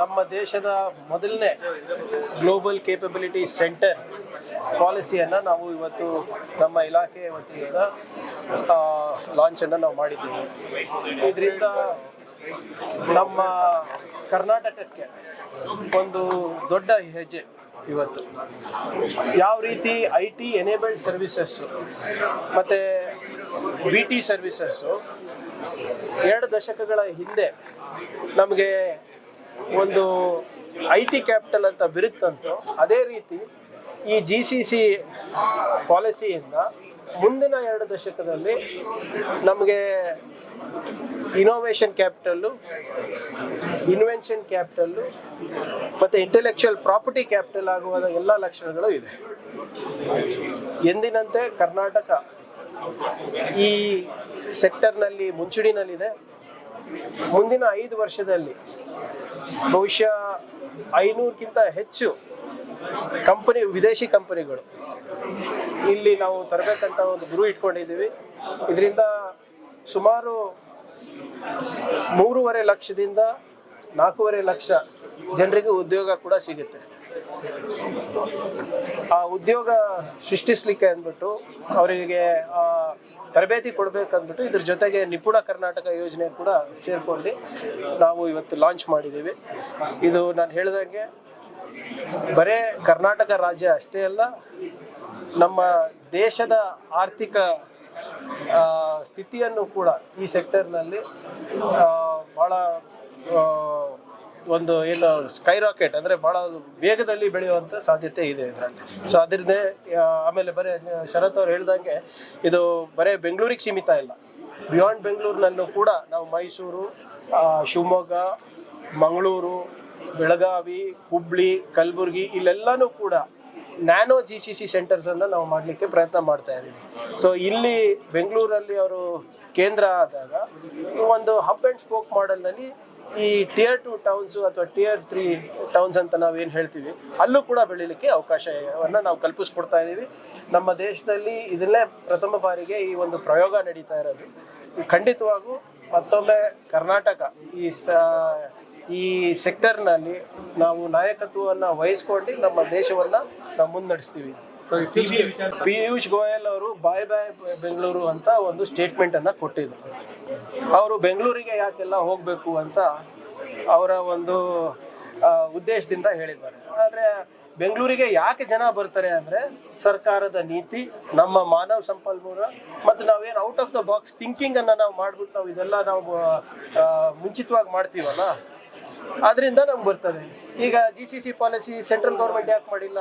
ನಮ್ಮ ದೇಶದ ಮೊದಲನೇ ಗ್ಲೋಬಲ್ ಕೇಪಬಿಲಿಟಿ ಸೆಂಟರ್ ಪಾಲಿಸಿಯನ್ನು ನಾವು ಇವತ್ತು ನಮ್ಮ ಇಲಾಖೆ ವತಿಯಿಂದ ಲಾಂಚನ್ನು ನಾವು ಮಾಡಿದ್ದೀವಿ. ಇದರಿಂದ ನಮ್ಮ ಕರ್ನಾಟಕಕ್ಕೆ ಒಂದು ದೊಡ್ಡ ಹೆಜ್ಜೆ ಇವತ್ತು. ಯಾವ ರೀತಿ ಐ ಟಿ ಎನೇಬಲ್ಡ್ ಸರ್ವಿಸಸ್ಸು ಮತ್ತು ಬಿ ಟಿ ಸರ್ವಿಸಸ್ಸು ಎರಡು ದಶಕಗಳ ಹಿಂದೆ ನಮಗೆ ಒಂದು ಐ ಟಿ ಕ್ಯಾಪಿಟಲ್ ಅಂತ ಬಿರುತ್ತಂತೋ ಅದೇ ರೀತಿ ಈ ಜಿ ಸಿ ಸಿ ಪಾಲಿಸಿಯಿಂದ ಮುಂದಿನ ಎರಡು ದಶಕದಲ್ಲಿ ನಮಗೆ ಇನೋವೇಷನ್ ಕ್ಯಾಪಿಟಲ್ಲು ಇನ್ವೆನ್ಷನ್ ಕ್ಯಾಪಿಟಲ್ಲು ಮತ್ತು ಇಂಟೆಲೆಕ್ಚುಯಲ್ ಪ್ರಾಪರ್ಟಿ ಕ್ಯಾಪಿಟಲ್ ಆಗುವ ಎಲ್ಲ ಲಕ್ಷಣಗಳು ಇದೆ. ಎಂದಿನಂತೆ ಕರ್ನಾಟಕ ಈ ಸೆಕ್ಟರ್ನಲ್ಲಿ ಮುಂಚೂಣಿನಲ್ಲಿದೆ. ಮುಂದಿನ ಐದು ವರ್ಷದಲ್ಲಿ ಬಹುಶಃ ಐನೂರಕ್ಕಿಂತ ಹೆಚ್ಚು ಕಂಪನಿ, ವಿದೇಶಿ ಕಂಪನಿಗಳು ಇಲ್ಲಿ ನಾವು ತರಬೇಕಂತ ಒಂದು ಗುರು ಇಟ್ಕೊಂಡಿದ್ದೀವಿ. ಇದರಿಂದ ಸುಮಾರು ಮೂರುವರೆ ಲಕ್ಷದಿಂದ ನಾಲ್ಕೂವರೆ ಲಕ್ಷ ಜನರಿಗೆ ಉದ್ಯೋಗ ಕೂಡ ಸಿಗುತ್ತೆ. ಆ ಉದ್ಯೋಗ ಸೃಷ್ಟಿಸ್ಲಿಕ್ಕೆ ಅಂದ್ಬಿಟ್ಟು ಅವರಿಗೆ ತರಬೇತಿ ಕೊಡಬೇಕಂದ್ಬಿಟ್ಟು ಇದ್ರ ಜೊತೆಗೆ ನಿಪುಣ ಕರ್ನಾಟಕ ಯೋಜನೆ ಕೂಡ ಸೇರ್ಕೊಂಡು ನಾವು ಇವತ್ತು ಲಾಂಚ್ ಮಾಡಿದ್ದೀವಿ. ಇದು ನಾನು ಹೇಳ್ದಂಗೆ ಬರೇ ಕರ್ನಾಟಕ ರಾಜ್ಯ ಅಷ್ಟೇ ಅಲ್ಲ, ನಮ್ಮ ದೇಶದ ಆರ್ಥಿಕ ಸ್ಥಿತಿಯನ್ನು ಕೂಡ ಈ ಸೆಕ್ಟರ್ನಲ್ಲಿ ಭಾಳ ಒಂದು ಏನು ಸ್ಕೈ ರಾಕೆಟ್ ಅಂದರೆ ಭಾಳ ವೇಗದಲ್ಲಿ ಬೆಳೆಯುವಂಥ ಸಾಧ್ಯತೆ ಇದೆ ಇದರಲ್ಲಿ. ಸೊ ಅದರಿಂದ ಆಮೇಲೆ ಬರೀ, ಶರತ್ ಅವ್ರು ಹೇಳ್ದಂಗೆ ಇದು ಬರೀ ಬೆಂಗಳೂರಿಗೆ ಸೀಮಿತ ಇಲ್ಲ. ಬಿಯಾಂಡ್ ಬೆಂಗಳೂರಿನಲ್ಲೂ ಕೂಡ ನಾವು ಮೈಸೂರು ಶಿವಮೊಗ್ಗ, ಮಂಗಳೂರು, ಬೆಳಗಾವಿ, ಹುಬ್ಳಿ, ಕಲಬುರಗಿ ಇಲ್ಲೆಲ್ಲನೂ ಕೂಡ ನ್ಯಾನೋ ಜಿ ಸಿ ಸಿ ಸೆಂಟರ್ಸನ್ನು ನಾವು ಮಾಡಲಿಕ್ಕೆ ಪ್ರಯತ್ನ ಮಾಡ್ತಾ ಇದ್ದೀವಿ. ಸೊ ಇಲ್ಲಿ ಬೆಂಗಳೂರಲ್ಲಿ ಅವರು ಕೇಂದ್ರ ಆದಾಗ ಒಂದು ಹಬ್ ಆ್ಯಂಡ್ ಸ್ಪೋಕ್ ಮಾಡೆಲ್ನಲ್ಲಿ ಈ ಟಿಯರ್ ಟು ಟೌನ್ಸ್ ಅಥವಾ ಟಿಯರ್ ತ್ರೀ ಟೌನ್ಸ್ ಅಂತ ನಾವು ಏನು ಹೇಳ್ತೀವಿ, ಅಲ್ಲೂ ಕೂಡ ಬೆಳೀಲಿಕ್ಕೆ ಅವಕಾಶವನ್ನು ನಾವು ಕಲ್ಪಿಸ್ಕೊಡ್ತಾ ಇದ್ದೀವಿ ನಮ್ಮ ದೇಶದಲ್ಲಿ ಇದನ್ನೇ ಪ್ರಥಮ ಬಾರಿಗೆ ಈ ಒಂದು ಪ್ರಯೋಗ ನಡೀತಾ ಇರೋದು. ಖಂಡಿತವಾಗೂ ಮತ್ತೊಮ್ಮೆ ಕರ್ನಾಟಕ ಈ ಸ, ಈ ಸೆಕ್ಟರ್ನಲ್ಲಿ ನಾವು ನಾಯಕತ್ವವನ್ನು ವಹಿಸ್ಕೊಂಡು ನಮ್ಮ ದೇಶವನ್ನು ನಾವು ಮುನ್ನಡೆಸ್ತೀವಿ. ಪಿಯೂಷ್ ಗೋಯಲ್ ಅವರು ಬಾಯ್ ಬಾಯ್ ಬೆಂಗಳೂರು ಅಂತ ಒಂದು ಸ್ಟೇಟ್ಮೆಂಟ್ ಅನ್ನ ಕೊಟ್ಟಿದ್ರು. ಅವರು ಬೆಂಗಳೂರಿಗೆ ಯಾಕೆಲ್ಲ ಹೋಗಬೇಕು ಅಂತ ಅವರ ಒಂದು ಉದ್ದೇಶದಿಂದ ಹೇಳಿದ್ದಾರೆ. ಆದರೆ ಬೆಂಗಳೂರಿಗೆ ಯಾಕೆ ಜನ ಬರ್ತಾರೆ ಅಂದರೆ ಸರ್ಕಾರದ ನೀತಿ, ನಮ್ಮ ಮಾನವ ಸಂಪನ್ಮೂಲ ಮತ್ತು ನಾವೇನು ಔಟ್ ಆಫ್ ದ ಬಾಕ್ಸ್ ಥಿಂಕಿಂಗನ್ನು ನಾವು ಮಾಡ್ಬಿಟ್ಟು ನಾವು ಇದೆಲ್ಲ ನಾವು ಮುಂಚಿತವಾಗಿ ಮಾಡ್ತೀವಲ್ಲ ಅದರಿಂದ ನಮ್ಗೆ ಬರ್ತದೆ. ಈಗ G C C policy central government ಯಾಕೆ ಮಾಡಿಲ್ಲ?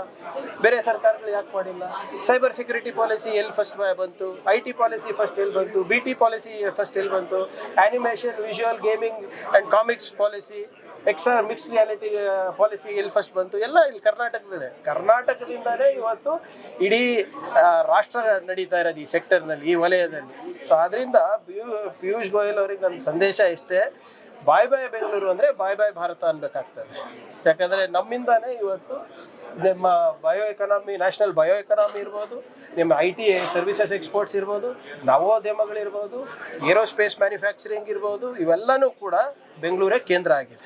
ಬೇರೆ ಸರ್ಕಾರಗಳು ಯಾಕೆ ಮಾಡಿಲ್ಲ? ಸೈಬರ್ ಸೆಕ್ಯೂರಿಟಿ ಪಾಲಿಸಿ ಎಲ್ಲಿ ಫಸ್ಟ್ ಬಂತು? ಐ ಟಿ ಪಾಲಿಸಿ ಫಸ್ಟ್ ಎಲ್ಲಿ ಬಂತು? ಬಿ ಟಿ ಪಾಲಿಸಿ ಫಸ್ಟ್ ಎಲ್ಲಿ ಬಂತು? Animation visual gaming and comics policy extra mix reality policy ಎಲ್ಲಿ ಫಸ್ಟ್ ಬಂತು? ಎಲ್ಲ ಇಲ್ಲಿ ಕರ್ನಾಟಕದಲ್ಲೇ. ಕರ್ನಾಟಕದಿಂದಲೇ ಇವತ್ತು ಇಡೀ ರಾಷ್ಟ್ರ ನಡೀತಾ ಇರೋದು ಈ ಸೆಕ್ಟರ್ನಲ್ಲಿ ಈ ವಲಯದಲ್ಲಿ. ಸೊ ಆದ್ರಿಂದ ಪಿಯೂಷ್ ಗೋಯಲ್ ಅವ್ರಿಗೆ ನನ್ನ ಸಂದೇಶ ಇಷ್ಟೇ. ಬಾಯ್ ಬಾಯ್ ಬೆಂಗಳೂರು ಅಂದ್ರೆ ಬಾಯ್ ಬಾಯ್ ಭಾರತ ಅನ್ಬೇಕಾಗ್ತದೆ. ಯಾಕಂದ್ರೆ ನಮ್ಮಿಂದಾನೇ ಇವತ್ತು ನಿಮ್ಮ bio economy national bio economy ಇರ್ಬೋದು, ನಿಮ್ಮ ಐ ಟಿ ಸರ್ವಿಸಸ್ ಎಕ್ಸ್ಪೋರ್ಟ್ಸ್ ಇರ್ಬೋದು, ನವೋದ್ಯಮಗಳಿರ್ಬೋದು ಏರೋಸ್ಪೇಸ್ ಮ್ಯಾನುಫ್ಯಾಕ್ಚರಿಂಗ್ ಇರ್ಬೋದು, ಇವೆಲ್ಲನೂ ಕೂಡ ಬೆಂಗಳೂರೇ ಕೇಂದ್ರ ಆಗಿದೆ.